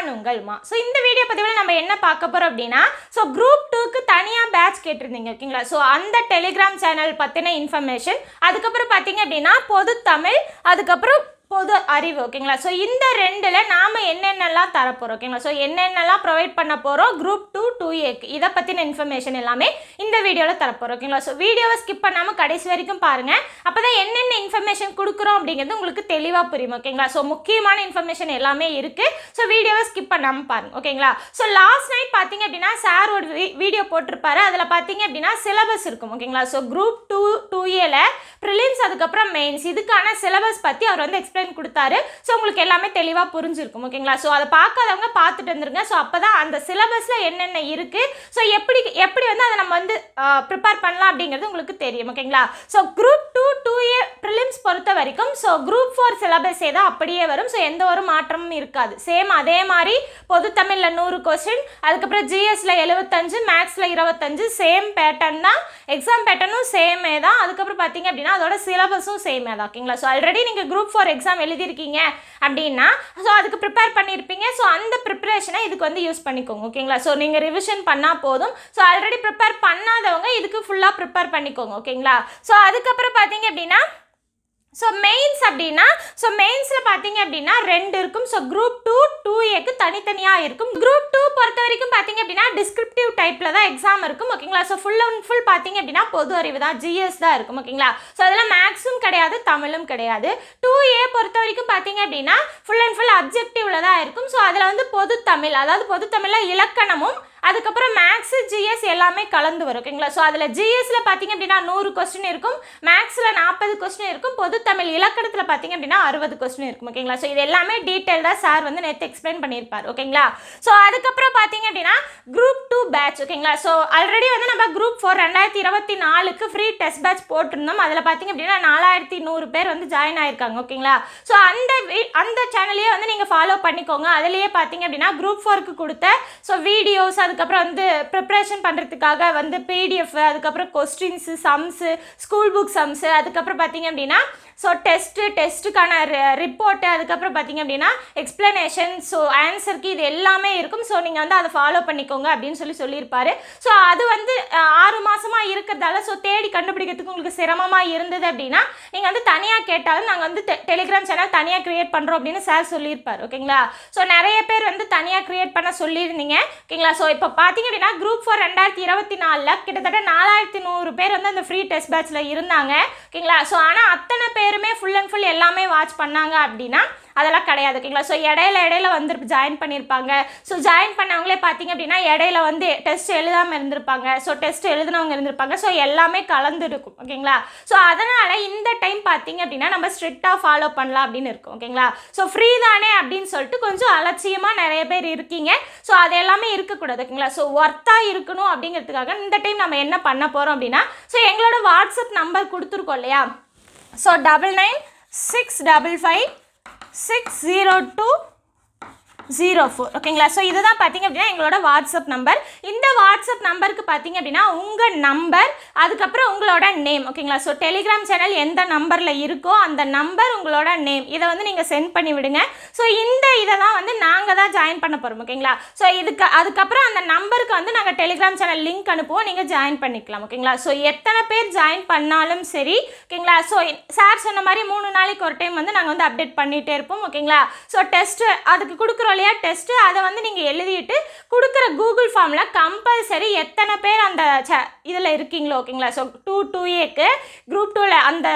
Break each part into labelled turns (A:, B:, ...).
A: நானுங்கள் மா. ஸோ இந்த வீடியோ பதிவில் நம்ம என்ன பார்க்க போகிறோம் அப்படின்னா ஸோ குரூப் டூக்கு தனியாக பேட்ச் கேட்டிருந்தீங்க ஓகேங்களா? ஸோ அந்த டெலிகிராம் சேனல் பற்றின இன்ஃபர்மேஷன் அதுக்கப்புறம் பார்த்தீங்க அப்படின்னா பொது தமிழ் அதுக்கப்புறம் பொது அறிவு ஓகேங்களா ஸோ இந்த ரெண்டில் நாம் என்னென்னலாம் தரப்போகிறோம் ஓகேங்களா ஸோ என்னென்னலாம் ப்ரொவைட் பண்ண போகிறோம் குரூப் டூ டூ ஏக்கு இதை பற்றின இன்ஃபர்மேஷன் எல்லாமே இந்த வீடியோவில் தரப்போகிறோம் ஓகேங்களா ஸோ வீடியோவை ஸ்கிப் பண்ணாமல் கடைசி வரைக்கும் பாருங்கள் அப்போ தான் என்னென்ன இன்ஃபர்மேஷன் கொடுக்குறோம் அப்படிங்கிறது உங்களுக்கு தெளிவாக புரியும் ஓகேங்களா ஸோ முக்கியமான இன்ஃபர்மேஷன் எல்லாமே இருக்குது ஸோ வீடியோவை ஸ்கிப் பண்ணாமல் பாருங்க ஓகேங்களா ஸோ லாஸ்ட் நைட் பார்த்தீங்க அப்படின்னா சார் ஒரு வீடியோ போட்டிருப்பாரு. அதில் பார்த்தீங்க அப்படின்னா சிலபஸ் இருக்கும் ஓகேங்களா ஸோ குரூப் டூ டூ ஏல ப்ரிலிம்ஸ் அதுக்கப்புறம் மெயின்ஸ் இதுக்கான சிலபஸ் பற்றி அவர் வந்து எக்ஸ்பிளைன் கொடுத்தாரு. ஸோ உங்களுக்கு எல்லாமே தெளிவாக புரிஞ்சிருக்கும். ஓகேங்களா? ஸோ அதை பார்க்காதவங்க பார்த்துட்டு வந்துருங்க ஸோ அப்போ தான் அந்த சிலபஸில் என்னென்ன இருக்குது ஸோ எப்படி எப்படி வந்து அதை நம்ம வந்து ப்ரிப்பேர் பண்ணலாம் அப்படிங்கிறது உங்களுக்கு தெரியும். ஓகேங்களா? So group two two A prelims பொறுத்த வரைக்கும் ஸோ குரூப் ஃபோர் சிலபஸே தான் அப்படியே வரும். ஸோ எந்த ஒரு மாற்றமும் இருக்காது. சேம் அதே மாதிரி பொது தமிழில் நூறு கொஸ்டின் அதுக்கப்புறம் ஜிஎஸ்ல எழுபத்தஞ்சு மேக்ஸில் இருபத்தஞ்சு சேம் பேட்டர்ன் தான் எக்ஸாம் பேட்டர்னும் சேமே தான். அதுக்கப்புறம் பார்த்தீங்க அப்படின்னா அதோட சிலபஸும் சேமே தான். ஓகேங்களா ஸோ ஆல்ரெடி நீங்கள் குரூப் ஃபோர் எக்ஸாம் எழுதியிருக்கீங்க அப்படின்னா ஸோ அதுக்கு ப்ரிப்பேர் பண்ணியிருப்பீங்க. ஸோ அந்த ப்ரிப்பரேஷனை இதுக்கு வந்து யூஸ் பண்ணிக்கோங்க. ஓகேங்களா ஸோ நீங்கள் ரிவிஷன் பண்ணால் போதும். ஸோ ஆல்ரெடி ப்ரிப்பேர் பண்ணாதவங்க இதுக்கு ஃபுல்லாக ப்ரிப்பேர் பண்ணிக்கோங்க. ஓகேங்களா ஸோ அதுக்கப்புறம் பார்த்தீங்க அப்படின்னா ஸோ மெயின்ஸ் அப்படின்னா ஸோ மெயின்ஸில் பார்த்தீங்க அப்படின்னா ரெண்டு இருக்கும். ஸோ குரூப் டூ டூ ஏக்கு தனித்தனியாக இருக்கும். குரூப் டூ பொறுத்த வரைக்கும் பார்த்தீங்க அப்படின்னா டிஸ்கிரிப்டிவ் டைப்பில் தான் எக்ஸாம் இருக்கும் ஓகேங்களா ஸோ ஃபுல் அண்ட் ஃபுல் பார்த்தீங்க அப்படின்னா பொது அறிவு தான் ஜிஎஸ் தான் இருக்கும் ஓகேங்களா ஸோ அதில் மேக்ஸும் கிடையாது தமிழும் கிடையாது. டூ ஏ பொறுத்த வரைக்கும் பார்த்தீங்க அப்படின்னா ஃபுல் அண்ட் ஃபுல் அப்ஜெக்டிவில் தான் இருக்கும். ஸோ அதில் வந்து பொது தமிழ் அதாவது பொது தமிழில் இலக்கணமும் அதுக்கப்புறம் மேக்ஸு ஜிஎஸ் எல்லாமே கலந்து வரும் ஓகேங்களா ஸோ அதில் ஜிஎஸ்சில் பார்த்தீங்க அப்படின்னா நூறு கொஸ்டின் இருக்கும். மேக்ஸில் நாற்பது கொஸ்டின் இருக்கும். பொது தமிழ் இலக்கணத்தில் பார்த்தீங்க அப்படின்னா அறுபது கொஸ்டின் இருக்கும் ஓகேங்களா ஸோ இது எல்லாமே டீட்டெயில்டாக சார் வந்து நேற்று எக்ஸ்பிளைன் பண்ணியிருப்பார் ஓகேங்களா ஸோ அதுக்கப்புறம் பார்த்தீங்க அப்படின்னா குரூப் டூ பேட்ச் ஓகேங்களா ஸோ ஆல்ரெடி வந்து நம்ம குரூப் ஃபோர் ரெண்டாயிரத்தி இருபத்தி நாலுக்கு ஃப்ரீ டெஸ்ட் பேட்ச் போட்டிருந்தோம். அதில் பார்த்தீங்க அப்படின்னா நாலாயிரத்தி நூறு பேர் வந்து ஜாயின் ஆயிருக்காங்க ஓகேங்களா ஸோ அந்த அந்த சேனலையே வந்து நீங்கள் ஃபாலோ பண்ணிக்கோங்க. அதுலேயே பார்த்தீங்க அப்படின்னா குரூப் ஃபோருக்கு கொடுத்த ஸோ வீடியோஸ் அதுக்கப்புறம் வந்து ப்ரிப்ரேஷன் பண்ணுறதுக்காக வந்து பிடிஎஃப் அதுக்கப்புறம் questions sums school book sums அதுக்கப்புறம் பார்த்தீங்க அப்படின்னா ஸோ டெஸ்ட்டு டெஸ்ட்டுக்கான ரிப்போர்ட்டு அதுக்கப்புறம் பார்த்தீங்க அப்படின்னா எக்ஸ்ப்ளனேஷன் ஸோ ஆன்சருக்கு இது எல்லாமே இருக்கும். ஸோ நீங்கள் வந்து அதை ஃபாலோ பண்ணிக்கோங்க அப்படின்னு சொல்லி சொல்லியிருப்பார். ஸோ அது வந்து ஆறு மாதமாக இருக்கிறதால ஸோ தேடி கண்டுபிடிக்கிறதுக்கு உங்களுக்கு சிரமமாக இருந்தது அப்படின்னா நீங்கள் வந்து தனியாக கேட்டாலும் நாங்கள் வந்து டெ டெலிகிராம் சேனல் தனியாக க்ரியேட் பண்ணுறோம் அப்படின்னு சார் சொல்லியிருப்பார். ஓகேங்களா ஸோ நிறைய பேர் வந்து தனியாக க்ரியேட் பண்ண சொல்லியிருந்தீங்க. ஓகேங்களா ஸோ இப்போ பார்த்தீங்க அப்படின்னா குரூப் ஃபோர் ரெண்டாயிரத்தி இருபத்தி நாலில் கிட்டத்தட்ட நாலாயிரத்தி நூறு பேர் வந்து அந்த ஃப்ரீ டெஸ்ட் பேட்ச்சில் இருந்தாங்க. ஓகேங்களா ஸோ ஆனால் அத்தனை பேர் பேருமே ஃபுல் அண்ட் ஃபுல் எல்லாமே வாட்ச் பண்ணாங்க அப்படின்னா அதெல்லாம் கிடையாது ஓகேங்களா ஸோ இடையில இடையில வந்து ஜாயின் பண்ணியிருப்பாங்க ஸோ ஜாயின் பண்ணவங்களே பார்த்தீங்க அப்படின்னா இடையில வந்து டெஸ்ட் எழுதாமல் இருந்திருப்பாங்க. ஸோ டெஸ்ட் எழுதினவங்க இருந்திருப்பாங்க. ஸோ எல்லாமே கலந்துருக்கும் ஓகேங்களா ஸோ அதனால் இந்த டைம் பார்த்தீங்க அப்படின்னா நம்ம ஸ்ட்ரிக்டாக ஃபாலோ பண்ணலாம் அப்படின்னு இருக்கும் ஓகேங்களா ஸோ ஃப்ரீ தானே அப்படின்னு சொல்லிட்டு கொஞ்சம் அலட்சியமாக நிறைய பேர் இருக்கீங்க. ஸோ அது எல்லாமே இருக்கக்கூடாது ஓகேங்களா ஸோ ஒர்த்தாக இருக்கணும் அப்படிங்கிறதுக்காக இந்த டைம் நம்ம என்ன பண்ண போகிறோம் அப்படின்னா ஸோ எங்களோட வாட்ஸ்அப் நம்பர் கொடுத்துருக்கோம் இல்லையா? So double nine six double five six zero two zero four ஓகேங்களா ஸோ இதுதான் பார்த்தீங்க அப்படின்னா எங்களோட வாட்ஸ்அப் நம்பர் இந்த வாட்ஸ்அப் நம்பருக்கு பார்த்தீங்க அப்படின்னா உங்கள் நம்பர் அதுக்கப்புறம் உங்களோட நேம் ஓகேங்களா ஸோ டெலிகிராம் சேனல் எந்த நம்பரில் இருக்கோ அந்த நம்பர் உங்களோட நேம் இதை வந்து நீங்கள் சென்ட் பண்ணி விடுங்க. ஸோ இந்த இதை தான் வந்து நாங்கள் தான் ஜாயின் பண்ண போகிறோம் ஓகேங்களா ஸோ இதுக்கு அதுக்கப்புறம் அந்த நம்பருக்கு வந்து நாங்கள் டெலிகிராம் சேனல் லிங்க் அனுப்புவோம். நீங்கள் ஜாயின் பண்ணிக்கலாம். ஓகேங்களா ஸோ எத்தனை பேர் ஜாயின் பண்ணாலும் சரி ஓகேங்களா ஸோ சார் சொன்ன மாதிரி மூணு நாளைக்கு ஒரு டைம் வந்து நாங்கள் வந்து அப்டேட் பண்ணிகிட்டே இருப்போம். ஓகேங்களா ஸோ டெஸ்ட்டு அதுக்கு கொடுக்குறோம் இல்லையா டெஸ்ட்டு அதை வந்து நீங்கள் எழுதிட்டு கொடுக்குற கூகுள் ஃபார்மில் கம்பல்சரி எத்தனை பேர் அந்த இதில் இருக்கீங்களோ ஓகேங்களா ஸோ டூ டூ ஏக்கு குரூப் டூவில் அந்த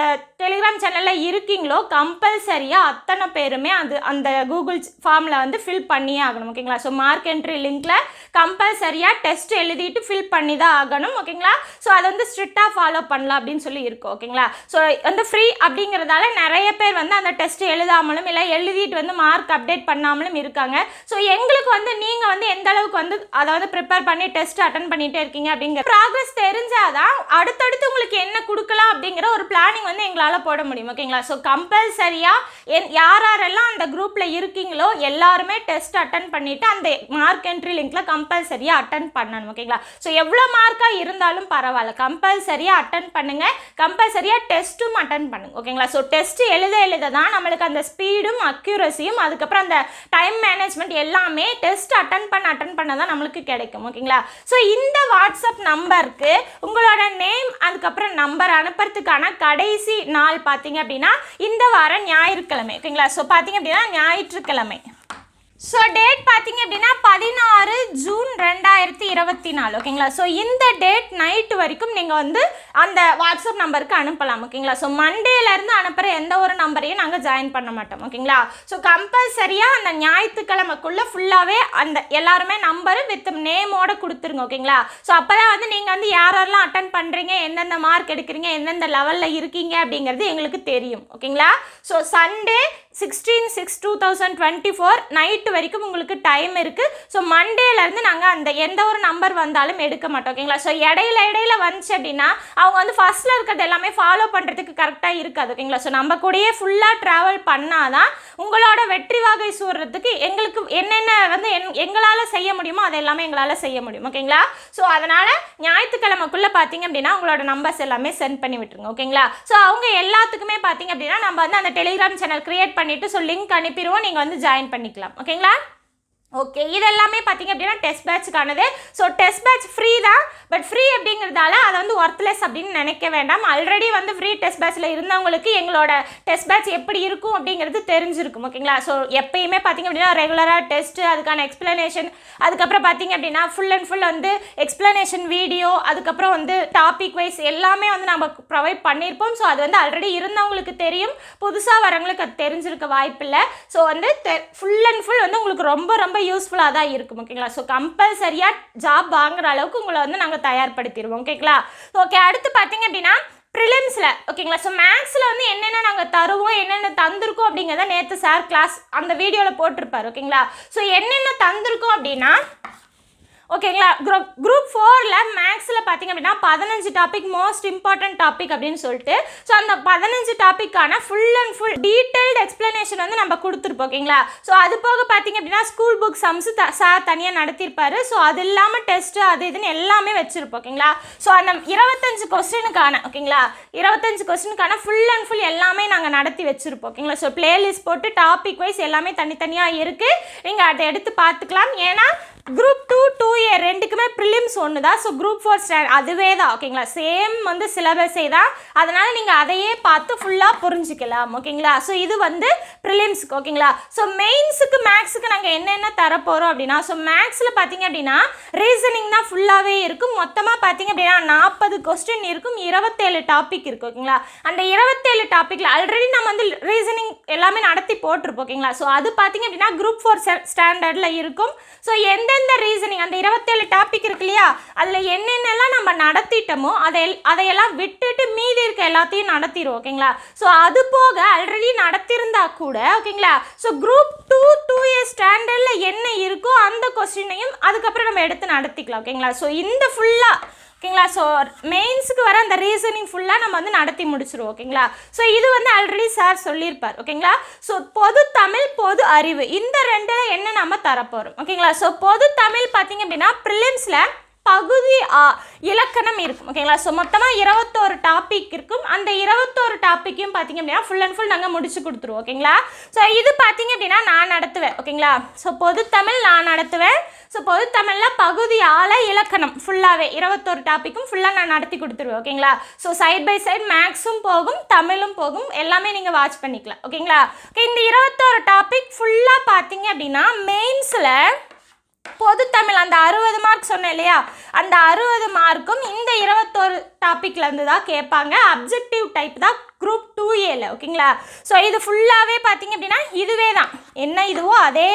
A: டெலிகிராம் சேனலில் இருக்கீங்களோ கம்பல்சரியாக அத்தனை பேருமே அது அந்த கூகுள் ஃபார்மில் வந்து ஃபில் பண்ணியே ஆகணும் ஓகேங்களா ஸோ மார்க் என்ட்ரி லிங்க்கில் கம்பல்சரியாக டெஸ்ட் எழுதிட்டு ஃபில் பண்ணி தான் ஆகணும் ஓகேங்களா ஸோ அதை வந்து ஸ்ட்ரிக்டாக ஃபாலோ பண்ணலாம் அப்படின்னு சொல்லி இருக்கும் ஓகேங்களா ஸோ வந்து ஃப்ரீ அப்படிங்கிறதால நிறைய பேர் வந்து அந்த டெஸ்ட் எழுதாமலும் இல்லை எழுதிட்டு வந்து மார்க் அப்டேட் பண்ணாமலும் இருக்காங்க. ஸோ எங்களுக்கு வந்து நீங்கள் வந்து எந்த அளவுக்கு வந்து அதை வந்து ப்ரிப்பேர் பண்ணி டெஸ்ட் அட்டன் பண்ணிகிட்டே இருக்கீங்க அப்படிங்கிற ப்ராக்ரஸ் தெரிஞ்சாதான் அடுத்தடுத்து உங்களுக்கு என்ன கொடுக்கலாம் அப்படிங்கிற ஒரு பிளானிங் வந்து எங்களால் போட முடியும். ஓகேங்களா ஸோ கம்பல்சரியாக என் யார் யாரெல்லாம் அந்த குரூப்பில் இருக்கீங்களோ எல்லாருமே டெஸ்ட் அட்டன் பண்ணிவிட்டு அந்த மார்க் என்ட்ரி லிங்க்கில் கம்பல்சரியாக அட்டன் பண்ணணும். ஓகேங்களா ஸோ எவ்வளோ மார்க்காக இருந்தாலும் பரவாயில்ல. கம்பல்சரியாக அட்டன் பண்ணுங்கள் கம்பல்சரியாக டெஸ்ட்டும் அட்டன் பண்ணுங்க. ஓகேங்களா ஸோ டெஸ்ட் எழுத எழுத தான் நம்மளுக்கு அந்த ஸ்பீடும் அக்யூரஸியும் அதுக்கப்புறம் அந்த டைம் மேனேஜ்மெண்ட் எல்லாமே டெஸ்ட் அட்டன் பண்ண அட்டன் பண்ண தான் நம்மளுக்கு கிடைக்கும் ஓகேங்களா ஸோ இந்த வாட்ஸ்அப் நம்பருக்கு உங்களோட நேம் அதுக்கப்புறம் நம்பர் அனுப்புறதுக்கான கடைசி நாள் பார்த்தீங்க அப்படின்னா இந்த வாரம் ஞாயிற்றுக்கிழமை ஓகேங்களா ஸோ பார்த்தீங்க அப்படின்னா ஞாயிற்றுக்கிழமை. ஸோ டேட் பார்த்தீங்க அப்படின்னா பதினாறு ஜூன் ரெண்டாயிரத்தி இருபத்தி நாலு ஓகேங்களா ஸோ இந்த டேட் நைட்டு வரைக்கும் நீங்கள் வந்து அந்த வாட்ஸ்அப் நம்பருக்கு அனுப்பலாம் ஓகேங்களா ஸோ மண்டேலேருந்து அனுப்புகிற எந்த ஒரு நம்பரையும் நாங்கள் ஜாயின் பண்ண மாட்டோம் ஓகேங்களா ஸோ கம்பல்சரியாக அந்த ஞாயிற்றுக்கிழமைக்குள்ளே ஃபுல்லாகவே அந்த எல்லாருமே நம்பரு வித் நேமோட கொடுத்துருங்க ஓகேங்களா ஸோ அப்போ தான் வந்து நீங்கள் வந்து யார் யாரெல்லாம் அட்டன் பண்ணுறீங்க எந்தெந்த மார்க் எடுக்கிறீங்க எந்தெந்த லெவலில் இருக்கீங்க அப்படிங்கிறது எங்களுக்கு தெரியும் ஓகேங்களா so Sunday sixteen six two thousand twenty four night வரைக்கும் உங்களுக்கு டைம் இருக்குது ஸோ மண்டேலேருந்து நாங்கள் அந்த எந்த ஒரு நம்பர் வந்தாலும் எடுக்க மாட்டோம் ஓகேங்களா ஸோ இடையில இடையில வந்துச்சு அப்படின்னா அவங்க வந்து ஃபஸ்ட்டில் இருக்கிறது எல்லாமே ஃபாலோ பண்ணுறதுக்கு கரெக்டாக இருக்காது ஓகேங்களா ஸோ நம்ம கூடயே ஃபுல்லாக ட்ராவல் பண்ணால் தான் உங்களோட வெற்றி வாகை சூடுறதுக்கு எங்களுக்கு என்னென்ன வந்து எங் எங்களால் செய்ய முடியுமோ அது எல்லாமே எங்களால் செய்ய முடியும் ஓகேங்களா ஸோ அதனால் ஞாயிற்றுக்கிழமைக்குள்ளே பார்த்தீங்க அப்படின்னா உங்களோட நம்பர்ஸ் எல்லாமே சென்ட் பண்ணி விட்டுருங்க ஓகேங்களா ஸோ அவங்க எல்லாத்துக்குமே பார்த்தீங்க அப்படின்னா நம்ம வந்து அந்த டெலிகிராம் சேனல் கிரியேட் பண்ணிவிட்டு ஸோ லிங்க் அனுப்பிடுவோம். நீங்கள் வந்து ஜாயின் பண்ணிக்கலாம். ஓகேங்களா ஓகே இது எல்லாமே பார்த்தீங்க அப்படின்னா டெஸ்ட் பேட்ச்க்கானது ஸோ டெஸ்ட் பேட்ச் ஃப்ரீ தான். பட் ஃப்ரீ அப்படிங்கிறதால அதை வந்து ஒர்த்லெஸ் அப்படின்னு நினைக்க வேண்டாம். ஆல்ரெடி வந்து ஃப்ரீ டெஸ்ட் பேட்ச்சில் இருந்தவங்களுக்கு எங்களோட டெஸ்ட் பேட்ச் எப்படி இருக்கும் அப்படிங்கிறது தெரிஞ்சிருக்கும் ஓகேங்களா ஸோ எப்பயுமே பார்த்தீங்க அப்படின்னா ரெகுலராக டெஸ்ட்டு அதுக்கான எக்ஸ்ப்ளனேஷன் அதுக்கப்புறம் பார்த்தீங்க அப்படின்னா ஃபுல் அண்ட் ஃபுல் வந்து எக்ஸ்ப்ளனேஷன் வீடியோ அதுக்கப்புறம் வந்து டாபிக் வைஸ் எல்லாமே வந்து நம்ம ப்ரொவைட் பண்ணியிருப்போம் ஸோ அது வந்து ஆல்ரெடி இருந்தவங்களுக்கு தெரியும். புதுசாக வரவங்களுக்கு அது தெரிஞ்சிருக்க வாய்ப்பில்லை. ஸோ வந்து ஃபுல் அண்ட் ஃபுல் வந்து உங்களுக்கு ரொம்ப ரொம்ப யூஸ்ஃபுல்லாக தான் இருக்கும் ஓகேங்களா ஸோ கம்பல்சரியாக ஜாப் வாங்குற அளவுக்கு உங்களை வந்து நாங்கள் தயார்படுத்திடுவோம் ஓகேங்களா ஓகே அடுத்து பார்த்தீங்க அப்படின்னா ப்ரிலிம்ஸில் ஓகேங்களா ஸோ மேக்ஸில் வந்து என்னென்ன நாங்கள் தருவோம் என்னென்ன தந்திருக்கோம் அப்படிங்கிறத நேற்று சார் கிளாஸ் அந்த வீடியோவில் போட்டிருப்பார் ஓகேங்களா ஸோ என்னென்ன தந்திருக்கோம் அப்படின்னா ஓகேங்களா? குரூப் குரூப் ஃபோரில் மேக்ஸில் பார்த்தீங்க அப்படின்னா பதினஞ்சு டாபிக் மோஸ்ட் இம்பார்ட்டன்ட் டாபிக் அப்படின்னு சொல்லிட்டு ஸோ அந்த பதினஞ்சு டாப்பிக்கான full and full detailed explanation வந்து நம்ம கொடுத்துருப்போம் ஓகேங்களா? ஸோ அது போக பார்த்தீங்க அப்படின்னா ஸ்கூல் புக் சம்ஸ் த சார் தனியாக நடத்தியிருப்பாரு. ஸோ அது இல்லாமல் டெஸ்ட்டு அது இதுன்னு எல்லாமே வச்சுருப்போம் ஓகேங்களா? ஸோ அந்த இருபத்தஞ்சு கொஸ்டினுக்கான ஓகேங்களா? இருபத்தஞ்சு கொஸ்டினுக்கான ஃபுல் அண்ட் ஃபுல் எல்லாமே நாங்கள் நடத்தி வச்சுருப்போம் ஓகேங்களா? ஸோ பிளேலிஸ்ட் போட்டு டாபிக் வைஸ் எல்லாமே தனித்தனியாக இருக்குது நீங்கள் அதை எடுத்து பார்த்துக்கலாம். ஏன்னா குரூப் டூ டூ ஏ ரெண்டுக்குமே ப்ரிலிம்ஸ் ஒன்று தான் ஸோ குரூப் ஃபோர் ஸ்டாண்ட் அதுவே தான் ஓகேங்களா சேம் வந்து சிலபஸே தான். அதனால் நீங்கள் அதையே பார்த்து ஃபுல்லாக புரிஞ்சுக்கலாம் ஓகேங்களா ஸோ இது வந்து ப்ரிலிம்ஸுக்கு ஓகேங்களா ஸோ மெயின்ஸுக்கு மேக்ஸுக்கு நாங்கள் என்னென்ன தரப்போகிறோம் அப்படின்னா ஸோ மேக்ஸில் பார்த்தீங்க அப்படின்னா ரீசனிங் தான் ஃபுல்லாகவே இருக்கும். மொத்தமாக பார்த்தீங்க அப்படின்னா நாற்பது கொஸ்டின் இருக்கும். இருபத்தேழு டாபிக் இருக்குது ஓகேங்களா அந்த இருபத்தேழு டாப்பிக்கில் ஆல்ரெடி நம்ம வந்து ரீசனிங் எல்லாமே நடத்தி போட்டிருப்போம் ஓகேங்களா ஸோ அது பார்த்தீங்க அப்படின்னா குரூப் ஃபோர் ஸ்டாண்டர்டில் இருக்கும். ஸோ எந்த எந்தெந்த ரீசனிங் அந்த இருபத்தேழு டாபிக் இருக்கு இல்லையா? அதில் என்னென்னலாம் நம்ம நடத்திட்டோமோ அதை அதையெல்லாம் விட்டுட்டு மீதி இருக்க எல்லாத்தையும் நடத்திடுவோம் ஓகேங்களா ஸோ அது போக ஆல்ரெடி நடத்தியிருந்தா கூட ஓகேங்களா so group two two year ஸ்டாண்டர்டில் என்ன இருக்கோ அந்த கொஸ்டினையும் அதுக்கப்புறம் நம்ம எடுத்து நடத்திக்கலாம் ஓகேங்களா ஸோ இந்த ஃபுல்லாக ஓகேங்களா? ஸோ மெயின்ஸுக்கு வர அந்த ரீசனிங் ஃபுல்லாக நம்ம வந்து நடத்தி முடிச்சிருவோம் ஓகேங்களா? ஸோ இது வந்து ஆல்ரெடி சார் சொல்லியிருப்பார் ஓகேங்களா? ஸோ பொது தமிழ் பொது அறிவு இந்த ரெண்டில் என்ன நம்ம தரப்போகிறோம் ஓகேங்களா? ஸோ பொது தமிழ் பார்த்தீங்க அப்படின்னா ப்ரிலிம்ஸில் பகுதி ஆ இலக்கணம் இருக்கும். ஓகேங்களா ஸோ மொத்தமாக இருபத்தோரு டாபிக் இருக்கும். அந்த இருபத்தோரு டாப்பிக்கையும் பார்த்தீங்க அப்படின்னா ஃபுல் அண்ட் ஃபுல் நாங்கள் முடிச்சு கொடுத்துருவோம். ஓகேங்களா ஸோ இது பார்த்தீங்க அப்படின்னா நான் நடத்துவேன். ஓகேங்களா ஸோ பொதுத்தமிழ் நான் நடத்துவேன். ஸோ பொதுத்தமிழில் பகுதியால் இலக்கணம் ஃபுல்லாகவே இருபத்தோரு டாப்பிக்கும் ஃபுல்லாக நான் நடத்தி கொடுத்துருவேன். ஓகேங்களா ஸோ சைட் பை சைட் மேக்ஸும் போகும் தமிழும் போகும் எல்லாமே நீங்கள் வாட்ச் பண்ணிக்கலாம். ஓகேங்களா ஓகே இந்த இருபத்தோரு டாபிக் ஃபுல்லாக பார்த்தீங்க அப்படின்னா மெயின்ஸில் பொதுத்தமிழ் அந்த அறுபது மார்க் சொன்னேன் இல்லையா? அந்த அறுபது மார்க்கும் இந்த இருபத்தோரு டாப்பிக்லேருந்து தான் கேட்பாங்க. அப்ஜெக்டிவ் டைப் தான் குரூப் டூ ஏல ஓகேங்களா ஸோ இது ஃபுல்லாகவே பார்த்தீங்க அப்படின்னா இதுவே தான் என்ன இதுவோ அதே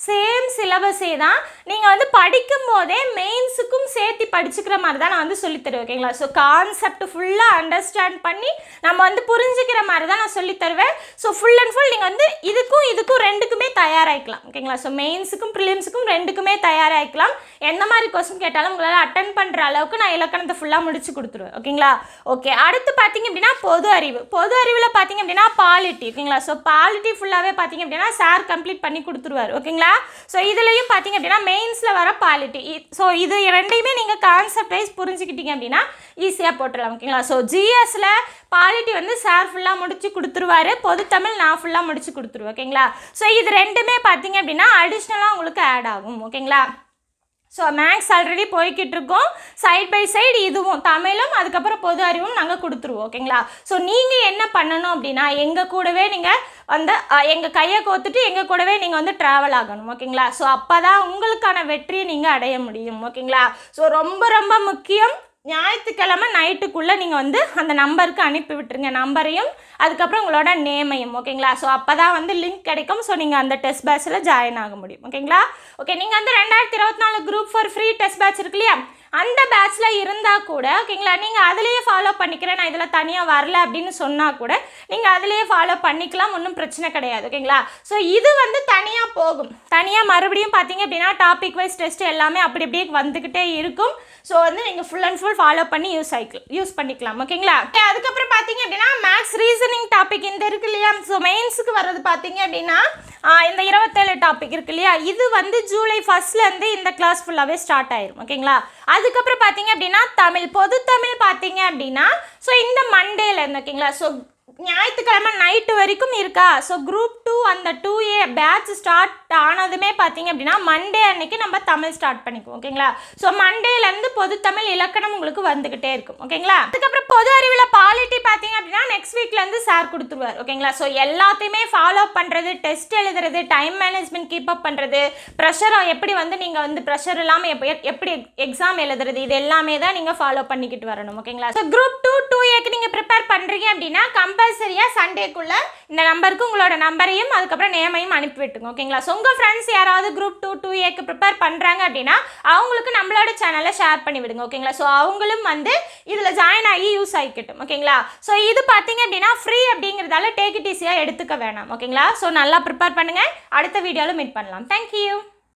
A: சேம் சிலபஸே தான். நீங்கள் வந்து படிக்கும் போதே மெயின்ஸுக்கும் சேர்த்து படிச்சுக்கிற மாதிரி தான் நான் வந்து சொல்லித்தருவேன் ஓகேங்களா ஸோ கான்செப்ட் ஃபுல்லாக அண்டர்ஸ்டாண்ட் பண்ணி நம்ம வந்து புரிஞ்சுக்கிற மாதிரி தான் நான் சொல்லித் தருவேன் ஸோ ஃபுல் அண்ட் ஃபுல் நீங்கள் வந்து இதுக்கும் இதுக்கும் ரெண்டுக்குமே தயாராகிக்கலாம் ஓகேங்களா ஸோ மெயின்ஸுக்கும் ப்ரிலிம்ஸுக்கும் ரெண்டுக்குமே தயாராகிக்கலாம். எந்த மாதிரி கொஸ்டின் கேட்டாலும் உங்களால் அட்டன் பண்ணுற அளவுக்கு நான் இலக்கணத்தை ஃபுல்லாக முடிச்சு கொடுத்துருவேன் ஓகேங்களா ஓகே அடுத்து பார்த்தீங்க அப்படின்னா பொது அறிவு. பொது அறிவில் பார்த்தீங்க அப்படின்னா பாலிட்டி ஓகேங்களா ஸோ பாலிட்டி ஃபுல்லாகவே பார்த்தீங்க அப்படின்னா சார் கம்ப்ளீட் பண்ணி கொடுத்துருவார் ஓகேங்களா ஓகேங்களா? ஸோ இதுலேயும் பார்த்தீங்க அப்படின்னா மெயின்ஸில் வர பாலிட்டி ஸோ இது ரெண்டையுமே நீங்கள் கான்செப்ட் வைஸ் புரிஞ்சுக்கிட்டீங்க அப்படின்னா ஈஸியாக போட்டுடலாம் ஓகேங்களா? ஸோ ஜிஎஸ்ல பாலிட்டி வந்து சார் ஃபுல்லாக முடிச்சு கொடுத்துருவாரு. பொதுத்தமிழ் நான் ஃபுல்லாக முடிச்சு கொடுத்துருவேன் ஓகேங்களா? ஸோ இது ரெண்டுமே பார்த்தீங்க அப்படின்னா அடிஷ்னலாக உங்களுக்கு ஆட் ஆகும் ஓகேங்களா? ஸோ மேக்ஸ் ஆல்ரெடி போய்கிட்டு இருக்கோம் சைட் பை சைடு இதுவும் தமிழும் அதுக்கப்புறம் பொது அறிவும் நாங்கள் கொடுத்துருவோம் ஓகேங்களா ஸோ நீங்கள் என்ன பண்ணணும் அப்படின்னா எங்கள் கூடவே நீங்கள் வந்து எங்கள் கையை கோத்துட்டு எங்கள் கூடவே நீங்கள் வந்து ட்ராவல் ஆகணும் ஓகேங்களா ஸோ அப்போ தான் உங்களுக்கான வெற்றியை நீங்கள் அடைய முடியும் ஓகேங்களா ஸோ ரொம்ப ரொம்ப முக்கியம். ஞாயிற்றுக்கிழமை நைட்டுக்குள்ளே நீங்கள் வந்து அந்த நம்பருக்கு அனுப்பி விட்டுருங்க. நம்பரையும் அதுக்கப்புறம் உங்களோட நேமையும் ஓகேங்களா ஸோ அப்போ தான் வந்து லிங்க் கிடைக்கும். ஸோ நீங்கள் அந்த டெஸ்ட் பேட்சில் ஜாயின் ஆக முடியும். ஓகேங்களா ஓகே நீங்கள் வந்து ரெண்டாயிரத்தி இருபத்தி நாலு group for free test batch இருக்கு இல்லையா? அந்த பேட்ச்சில் இருந்தால் கூட ஓகேங்களா நீங்கள் அதுலேயே ஃபாலோ பண்ணிக்கிறேன். நான் இதில் தனியாக வரல அப்படின்னு சொன்னால் கூட நீங்கள் அதுலேயே ஃபாலோ பண்ணிக்கலாம். ஒன்றும் பிரச்சனை கிடையாது ஓகேங்களா ஸோ இது வந்து தனியாக போகும். தனியாக மறுபடியும் பார்த்தீங்க அப்படின்னா டாபிக் வைஸ் டெஸ்ட் எல்லாமே அப்படி அப்படியே வந்துக்கிட்டே இருக்கும். ஸோ வந்து நீங்கள் ஃபுல் அண்ட் ஃபுல் ஃபாலோ பண்ணி யூஸ் ஆகிக்கலாம் யூஸ் பண்ணிக்கலாம் ஓகேங்களா அதுக்கப்புறம் பார்த்தீங்க அப்படின்னா மேக்ஸ் ரீசனிங் டாபிக் இந்த இருக்கு இல்லையா? ஸோ மெயின்ஸுக்கு வர்றது பார்த்தீங்க அப்படின்னா இந்த இருபத்தேழு டாபிக் இருக்கு இல்லையா? இது வந்து ஜூலை ஃபர்ஸ்ட்லேருந்து இந்த கிளாஸ் ஃபுல்லாகவே ஸ்டார்ட் ஆயிரும் ஓகேங்களா அதுக்கப்புறம் பார்த்தீங்க அப்படின்னா தமிழ் பொது தமிழ் பார்த்தீங்க அப்படின்னா ஸோ இந்த மண்டேலேருந்து ஓகேங்களா ஸோ ஞாயிற்றுக்கிழமை நைட்டு வரைக்கும் இருக்கா? ஸோ குரூப் டூ அந்த டூ ஏ பேட்ச் ஸ்டார்ட் ஆனதுமே பார்த்தீங்க அப்படின்னா மண்டே அன்னைக்கு நம்ம தமிழ் ஸ்டார்ட் பண்ணிக்குவோம் ஓகேங்களா? ஸோ மண்டேலேருந்து பொது தமிழ் இலக்கணம் உங்களுக்கு வந்துக்கிட்டே இருக்கும் ஓகேங்களா? அதுக்கப்புறம் பொது அறிவில் பாலிட்டி பார்த்தீங்க அப்படின்னா நெக்ஸ்ட் வீக்லேருந்து சார் கொடுத்துருவார் ஓகேங்களா? ஸோ எல்லாத்தையுமே ஃபாலோ பண்ணுறது டெஸ்ட் எழுதுறது டைம் மேனேஜ்மெண்ட் கீப் அப் பண்ணுறது ப்ரெஷரை எப்படி வந்து நீங்கள் வந்து ப்ரெஷர் இல்லாமல் எப்படி எக்ஸாம் எழுதுறது இது எல்லாமே தான் நீங்கள் ஃபாலோ பண்ணிக்கிட்டு வரணும் ஓகேங்களா? ஸோ குரூப் டூ டூ ஏக்கு நீங்கள் ப்ரிப்பேர் பண்ணுறீங்க அப்படின்னா கம்பல்சரியாக சண்டேக்குள்ளே இந்த நம்பருக்கு உங்களோட நம்பரையும் அதுக்கப்புறம் நேமையும் அனுப்பி விட்டுங்க ஓகேங்களா? ஸோ உங்கள் ஃப்ரெண்ட்ஸ் யாராவது குரூப் டூ டூ ஏக்கு ப்ரிப்பேர் பண்ணுறாங்க அப்படின்னா அவங்களுக்கு நம்மளோட சேனலை ஷேர் பண்ணி விடுங்க ஓகேங்களா? ஸோ அவங்களும் வந்து இதில் ஜாயின் ஆகி யூஸ் ஆகிக்கட்டும் ஓகேங்களா? ஸோ இது பார்த்தீங்க அப்படின்னா ஃப்ரீ அப்படிங்கிறதால டேக் இட் ஈஸியாக எடுத்துக்க வேணாம் ஓகேங்களா? ஸோ நல்லா ப்ரிப்பேர் பண்ணுங்கள் அடுத்த வீடியோவில் மீட் பண்ணலாம். தேங்க்யூ